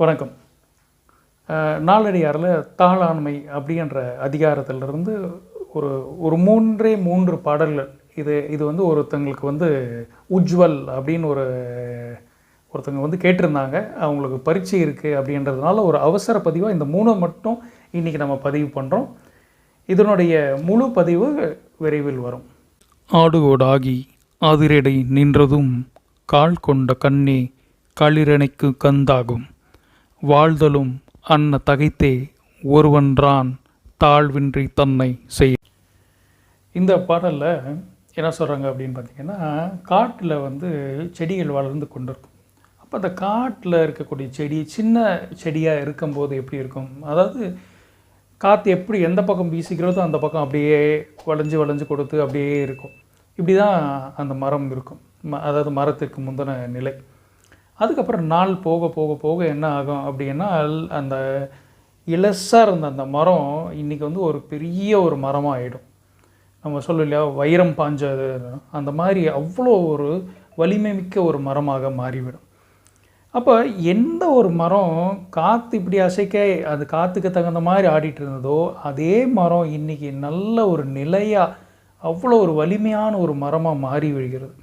வணக்கம். நாளடியாரில் தாளாண்மை அப்படின்ற அதிகாரத்திலிருந்து ஒரு ஒரு மூன்றே மூன்று பாடல்கள். இது இது வந்து ஒருத்தங்களுக்கு வந்து உஜ்வல் அப்படின்னு ஒரு ஒருத்தங்க வந்து கேட்டிருந்தாங்க. அவங்களுக்கு பரீட்சை இருக்குது அப்படின்றதுனால ஒரு அவசர பதிவாக இந்த மூணு மட்டும் இன்றைக்கி நம்ம பதிவு பண்ணுறோம் இதனுடைய முழு பதிவு விரைவில் வரும். ஆடுகோடாகி அதிரடை நின்றதும் கால் கொண்ட கண்ணே களிரணைக்கு கந்தாகும். வாழ்தலும் அன்ன தகைத்தே ஒருவன்றான் தாழ்வின்றி தன்னை செய். இந்த பாடலில் என்ன சொல்கிறாங்க அப்படின்னு பார்த்தீங்கன்னா காட்டில் வந்து செடிகள் வளர்ந்து கொண்டிருக்கும். அப்போ அந்த காட்டில் இருக்கக்கூடிய செடி சின்ன செடியாக இருக்கும்போது எப்படி இருக்கும்? அதாவது காற்று எப்படி எந்த பக்கம் வீசிக்கிறதோ அந்த பக்கம் அப்படியே வளைஞ்சு வளைஞ்சு கொடுத்து அப்படியே இருக்கும். இப்படி தான் அந்த மரம் இருக்கும். அதாவது மரத்திற்கு முந்தின நிலை. அதுக்கப்புறம் நாள் போக போக போக என்ன ஆகும் அப்படின்னா அந்த இலசாக இருந்த அந்த மரம் இன்றைக்கி வந்து ஒரு பெரிய ஒரு மரமாக ஆகிடும் நம்ம சொல்ல இல்லையா வைரம் பாஞ்சது அந்த மாதிரி அவ்வளோ ஒரு வலிமை மிக்க ஒரு மரமாக மாறிவிடும். அப்போ எந்த ஒரு மரம் காற்று இப்படி அசைக்க அது காற்றுக்கு தகுந்த மாதிரி ஆடிட்டு இருந்ததோ அதே மரம் இன்றைக்கி நல்ல ஒரு நிலையாக அவ்வளோ ஒரு வலிமையான ஒரு மரமாக மாறி விடுகிறது.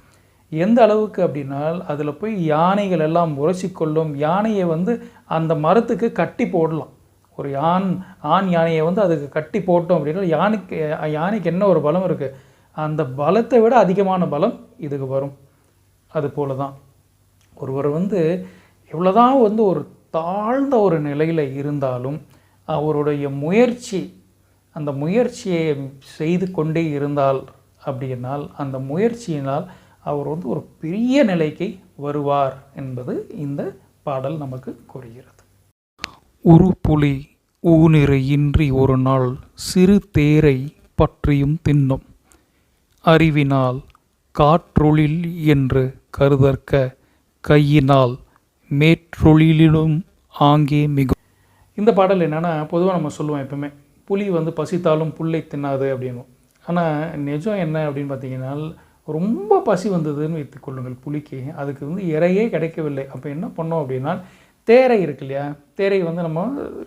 எந்த அளவுக்கு அப்படின்னால் அதில் போய் யானைகள் எல்லாம் உரசிக்கொள்ளும் யானையை வந்து அந்த மரத்துக்கு கட்டி போடலாம். ஒரு யான் ஆண் யானையை வந்து அதுக்கு கட்டி போட்டோம் அப்படின்னா யானைக்கு யானைக்கு என்ன ஒரு பலம் இருக்குது அந்த பலத்தை விட அதிகமான பலம் இதுக்கு வரும். அது போல தான் ஒருவர் வந்து எவ்வளோதான் வந்து ஒரு தாழ்ந்த ஒரு நிலையில் இருந்தாலும் அவருடைய முயற்சி அந்த முயற்சியை செய்து கொண்டே இருந்தால் அப்படின்னால் அந்த முயற்சியினால் அவர் வந்து ஒரு பெரிய நிலைக்கு வருவார் என்பது இந்த பாடல் நமக்கு கூறுகிறது. ஒரு புலி ஊனிறை இன்றி ஒரு நாள் சிறு தேரை பற்றியும் தின்னும். அறிவினால் காற்றொழில் என்று கருதற்க கையினால் மேற்றொழிலிலும் ஆங்கே மிகும். இந்த பாடல் என்னென்னா பொதுவாக நம்ம சொல்லுவோம் எப்பவுமே புலி வந்து பசித்தாலும் புல்லை தின்னாது அப்படின்னு. ஆனால் நிஜம் என்ன அப்படின்னு பார்த்தீங்கன்னா ரொம்ப பசி வந்ததுன்னு வைத்துக்கொள்ளுங்கள் புலிக்கு அதுக்கு வந்து இறையே கிடைக்கவில்லை. அப்போ என்ன பண்ணோம் அப்படின்னா தேரை இருக்கு இல்லையா? தேரை வந்து நம்ம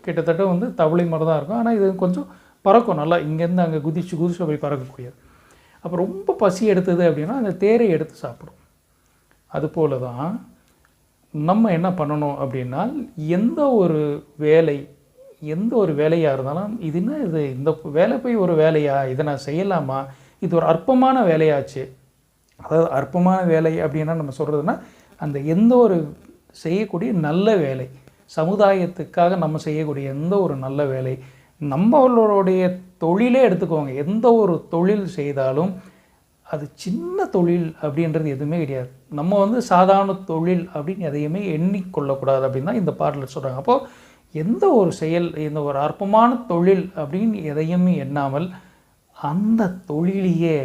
கிட்டத்தட்ட வந்து தவளை மாதிரி தான் இருக்கும். ஆனால் இது கொஞ்சம் பறக்கும். நல்லா இங்கேருந்து அங்கே குதிச்சு குதிச்சு போய் பறக்கக்கூடியது. அப்போ ரொம்ப பசி எடுத்தது அப்படின்னா அந்த தேரை எடுத்து சாப்பிடும். அதுபோல தான் நம்ம என்ன பண்ணணும் அப்படின்னா எந்த ஒரு வேலை எந்த ஒரு வேலையாக இருந்தாலும் இது என்ன இது? இந்த வேலை போய் ஒரு வேலையா? இதை நான் செய்யலாமா? இது ஒரு அற்பமான வேலையாச்சு. அதாவது அற்பமான வேலை அப்படின்னா நம்ம சொல்கிறதுனா அந்த எந்த ஒரு செய்யக்கூடிய நல்ல வேலை சமுதாயத்துக்காக நம்ம செய்யக்கூடிய எந்த ஒரு நல்ல வேலை நம்மளுடைய தொழிலே எடுத்துக்கோங்க எந்த ஒரு தொழில் செய்தாலும் அது சின்ன தொழில் அப்படின்றது எதுவுமே கிடையாது. நம்ம வந்து சாதாரண தொழில் அப்படின்னு எதையுமே எண்ணிக்கொள்ளக்கூடாது அப்படின்னு தான் இந்த பாட்டில் சொல்கிறாங்க அப்போது எந்த ஒரு செயல் இந்த ஒரு அற்பமான தொழில் அப்படின்னு எதையுமே எண்ணாமல் அந்த தொழிலையே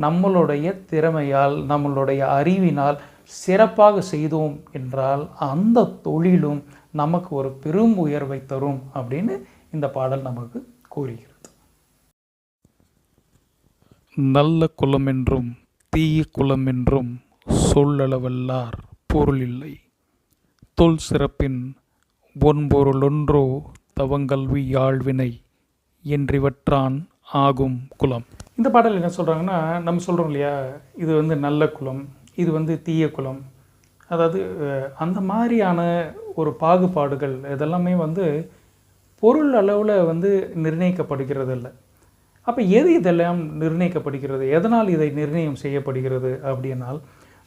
நம்மளுடைய திறமையால் நம்மளுடைய அறிவினால் சிறப்பாக செய்தோம் என்றால் அந்த தொழிலும் நமக்கு ஒரு பெரும் உயர்வை தரும் அப்படின்னு இந்த பாடல் நமக்கு கூறுகிறது. நல்ல குலம் என்றும் தீய குலம் என்றும் சொல்லளவல்லார் பொருள் இல்லை. தொல் சிறப்பின் ஒன்பொருளொன்றோ தவங்கல்வி யாழ்வினை என்றிவற்றான் ஆகும் குலம். இந்த பாடல் என்ன சொல்கிறாங்கன்னா நம்ம சொல்கிறோம் இல்லையா இது வந்து நல்ல குலம் இது வந்து தீய குலம். அதாவது அந்த மாதிரியான ஒரு பாகுபாடுகள் இதெல்லாமே வந்து பொருள் அளவில் வந்து நிர்ணயிக்கப்படுகிறது இல்லை அப்போ எது இதெல்லாம் நிர்ணயிக்கப்படுகிறது? எதனால் இதை நிர்ணயம் செய்யப்படுகிறது அப்படின்னால்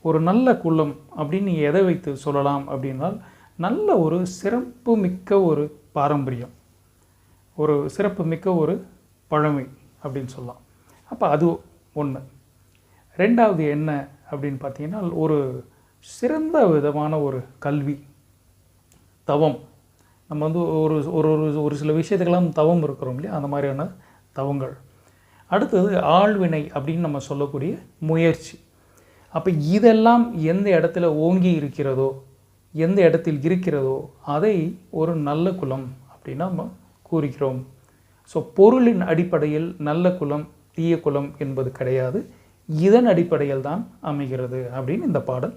ஒரு நல்ல குலம் அப்படின்னு நீங்கள் எதை வைத்து சொல்லலாம் அப்படின்னால் நல்ல ஒரு சிறப்பு மிக்க ஒரு பாரம்பரியம். ஒரு சிறப்பு மிக்க ஒரு பழமை அப்படின்னு சொல்லலாம். அப்போ அது ஒன்று ரெண்டாவது என்ன அப்படின்னு பார்த்தீங்கன்னா ஒரு சிறந்த விதமான ஒரு கல்வி தவம். நம்ம வந்து ஒரு ஒரு ஒரு ஒரு சில விஷயத்துக்கெல்லாம் தவம் இருக்கிறோம் இல்லையா? அந்த மாதிரியான தவங்கள். அடுத்தது ஆழ்வினை அப்படின்னு நம்ம சொல்லக்கூடிய முயற்சி. அப்போ இதெல்லாம் எந்த இடத்துல ஓங்கி இருக்கிறதோ எந்த இடத்தில் இருக்கிறதோ அதை ஒரு நல்ல குலம் அப்படின்னு நம்ம கூறுகிறோம். ஸோ பொருளின் அடிப்படையில் நல்ல குலம் தீய குலம் என்பது கிடையாது. இதன் அடிப்படையில் தான் அமைகிறது அப்படின்னு இந்த பாடல்